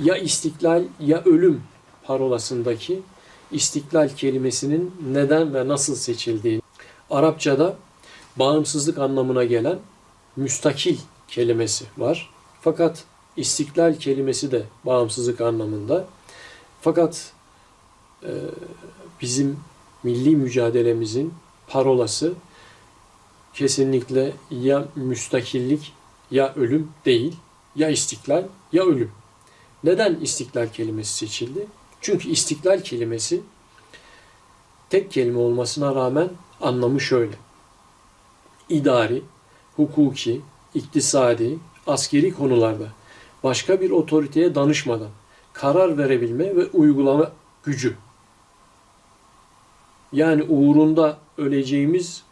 ya istiklal ya ölüm parolasındaki istiklal kelimesinin neden ve nasıl seçildiği. Arapçada bağımsızlık anlamına gelen müstakil kelimesi var. Fakat istiklal kelimesi de bağımsızlık anlamında. Fakat e, bizim milli mücadelemizin parolası kesinlikle ya müstakillik ya ölüm değil, ya istiklal ya ölüm. Neden istiklal kelimesi seçildi? Çünkü istiklal kelimesi tek kelime olmasına rağmen anlamı şöyle. İdari, hukuki, iktisadi, askeri konularda başka bir otoriteye danışmadan karar verebilme ve uygulama gücü. Yani uğrunda öleceğimiz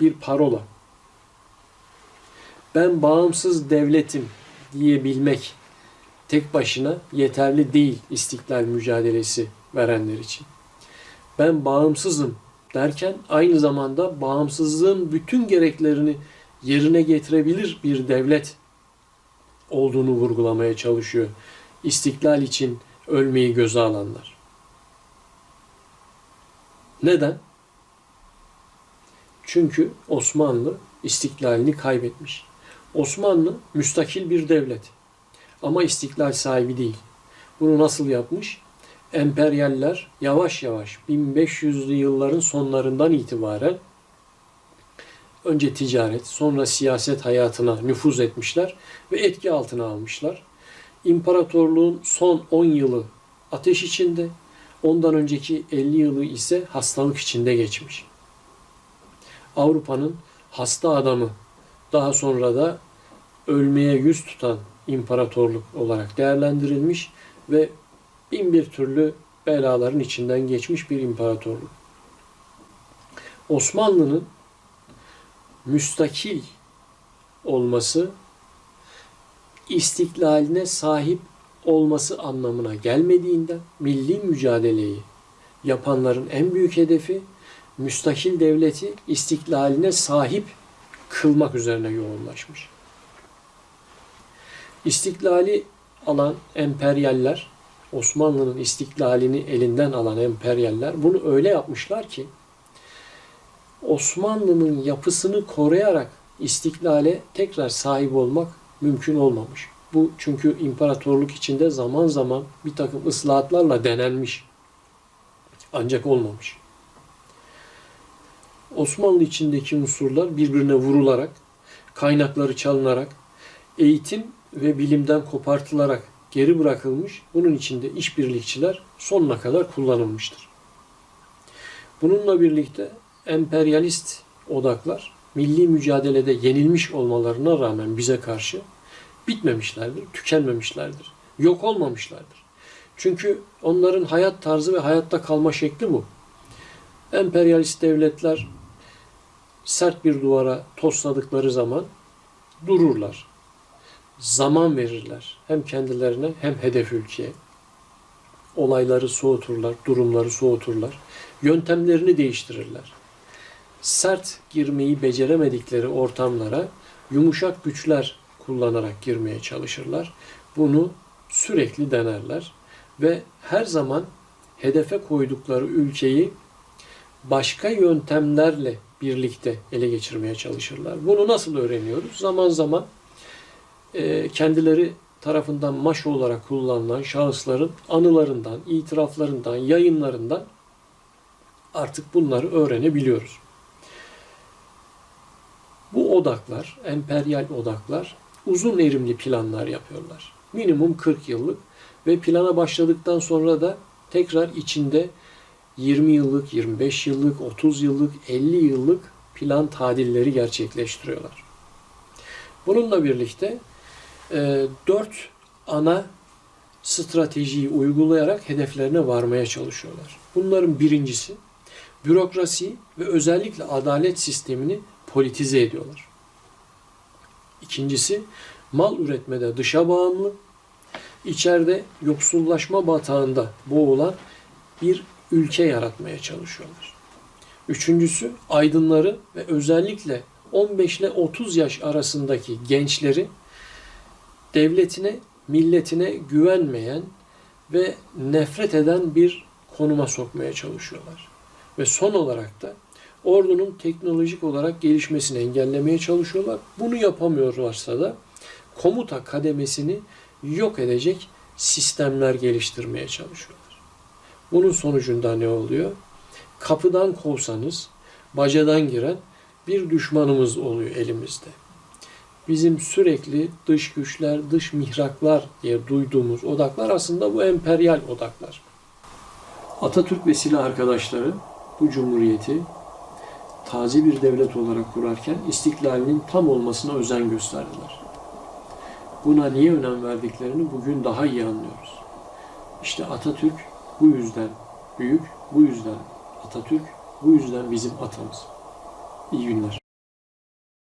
bir parola. Ben bağımsız devletim diyebilmek tek başına yeterli değil istiklal mücadelesi verenler için. Ben bağımsızım derken aynı zamanda bağımsızlığın bütün gereklerini yerine getirebilir bir devlet olduğunu vurgulamaya çalışıyor. İstiklal için ölmeyi göze alanlar. Neden? Çünkü Osmanlı istiklalini kaybetmiş. Osmanlı müstakil bir devlet. Ama istiklal sahibi değil. Bunu nasıl yapmış? Emperyaller yavaş yavaş 1500'lü yılların sonlarından itibaren önce ticaret, sonra siyaset hayatına nüfuz etmişler ve etki altına almışlar. İmparatorluğun son 10 yılı ateş içinde, ondan önceki 50 yılı ise hastalık içinde geçmiş. Avrupa'nın hasta adamı, daha sonra da ölmeye yüz tutan imparatorluk olarak değerlendirilmiş ve bin bir türlü belaların içinden geçmiş bir imparatorluk. Osmanlı'nın müstakil olması istiklaline sahip olması anlamına gelmediğinden milli mücadeleyi yapanların en büyük hedefi müstakil devleti istiklaline sahip kılmak üzerine yoğunlaşmış. İstiklali alan emperyaller, Osmanlı'nın istiklalini elinden alan emperyaller bunu öyle yapmışlar ki Osmanlı'nın yapısını koruyarak istiklale tekrar sahip olmak mümkün olmamış. Bu çünkü imparatorluk içinde zaman zaman bir takım ıslahatlarla denenmiş. Ancak olmamış. Osmanlı içindeki unsurlar birbirine vurularak, kaynakları çalınarak, eğitim ve bilimden kopartılarak geri bırakılmış. Bunun içinde işbirlikçiler sonuna kadar kullanılmıştır. Bununla birlikte emperyalist odaklar milli mücadelede yenilmiş olmalarına rağmen bize karşı bitmemişlerdir, tükenmemişlerdir, yok olmamışlardır. Çünkü onların hayat tarzı ve hayatta kalma şekli bu. Emperyalist devletler sert bir duvara tosladıkları zaman dururlar. Zaman verirler. Hem kendilerine hem hedef ülkeye. Olayları soğuturlar, durumları soğuturlar. Yöntemlerini değiştirirler. Sert girmeyi beceremedikleri ortamlara yumuşak güçler kullanarak girmeye çalışırlar. Bunu sürekli denerler ve her zaman hedefe koydukları ülkeyi başka yöntemlerle birlikte ele geçirmeye çalışırlar. Bunu nasıl öğreniyoruz? Zaman zaman e, kendileri tarafından maş olarak kullanılan şahısların anılarından, itiraflarından, yayınlarından artık bunları öğrenebiliyoruz. Bu odaklar, emperyal odaklar uzun erimli planlar yapıyorlar. Minimum 40 yıllık ve plana başladıktan sonra da tekrar içinde 20 yıllık, 25 yıllık, 30 yıllık, 50 yıllık plan tadilleri gerçekleştiriyorlar. Bununla birlikte e, 4 ana stratejiyi uygulayarak hedeflerine varmaya çalışıyorlar. Bunların birincisi bürokrasi ve özellikle adalet sistemini politize ediyorlar. İkincisi mal üretmede dışa bağımlı, içeride yoksullaşma batağında boğulan bir ülke yaratmaya çalışıyorlar. Üçüncüsü aydınları ve özellikle 15 ile 30 yaş arasındaki gençleri devletine milletine güvenmeyen ve nefret eden bir konuma sokmaya çalışıyorlar. Ve son olarak da ordunun teknolojik olarak gelişmesini engellemeye çalışıyorlar. Bunu yapamıyorlarsa da komuta kademesini yok edecek sistemler geliştirmeye çalışıyorlar. Bunun sonucunda ne oluyor? Kapıdan kovsanız bacadan giren bir düşmanımız oluyor elimizde. Bizim sürekli dış güçler, dış mihraklar diye duyduğumuz odaklar aslında bu emperyal odaklar. Atatürk ve silah arkadaşları bu cumhuriyeti taze bir devlet olarak kurarken istiklalinin tam olmasına özen gösterdiler. Buna niye önem verdiklerini bugün daha iyi anlıyoruz. İşte Atatürk bu yüzden büyük, bu yüzden Atatürk, bu yüzden bizim atamız. İyi günler.